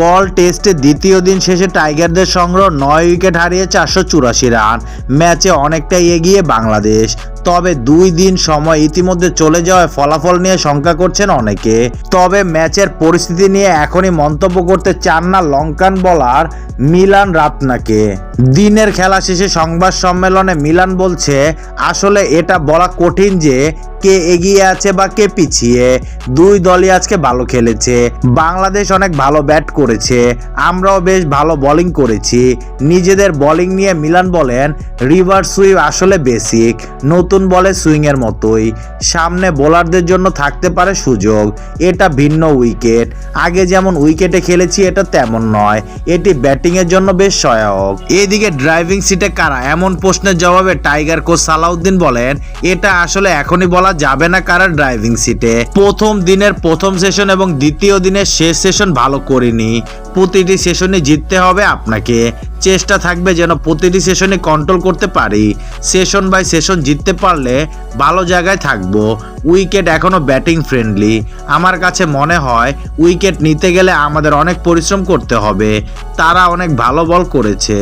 গল টেস্টে দ্বিতীয় দিন শেষে টাইগারদের সংগ্রহ নয় উইকেট হারিয়ে চারশো চুরাশি রান। ম্যাচে অনেকটাই এগিয়ে বাংলাদেশ। তবে দুই দিন সময় ইতিমধ্যে চলে যাওয়ায় ফলাফল নিয়ে শঙ্কা করছেন অনেকে। তবে ম্যাচের পরিস্থিতি নিয়ে এখনই মন্তব্য করতে চান না লঙ্কান বলার মিলান রাতনাকে। দিনের খেলা শেষে সংবাদ সম্মেলনে মিলান বলছে, আসলে এটা বলা কঠিন যে কে এগিয়ে আছে বা কে পিছিয়ে। দুই দলই আজকে ভালো খেলেছে। বাংলাদেশ অনেক ভালো ব্যাট করেছে। আমরাও বেশ ভালো বোলিং করেছি। নিজেদের বোলিং নিয়ে মিলান বলেন রিভার সুইপ আসলে বেসিক নতুন বলে সুইংয়ের মতোই। সামনে বোলারদের জন্য থাকতে পারে সুযোগ। এটা ভিন্ন উইকেট। আগে যেমন উইকেটে খেলেছি, এটা তেমন নয়। এটি ব্যাটিংয়ের জন্য বেশ সহায়ক। এদিকে ড্রাইভিং সিটে কারা? এমন প্রশ্নের জবাবে টাইগার কোচ সালাউদ্দিন বলেন, এটা আসলে এখনই বলা যাবে না কারা ড্রাইভিং সিটে। প্রথম দিনের প্রথম সেশন এবং দ্বিতীয় দিনের শেষ সেশন ভালো করিনি। প্রতিটি সেশনে জিততে হবে আপনাকে। চেষ্টা থাকবে যেন প্রতিটি সেশনে কন্ট্রোল করতে পারি। সেশন বাই সেশন জিততে পারলে ভালো জায়গায় থাকব। উইকেট এখনও ব্যাটিং ফ্রেন্ডলি আমার কাছে মনে হয় উইকেট নিতে গেলে আমাদের অনেক পরিশ্রম করতে হবে। তারা অনেক ভালো বল করেছে।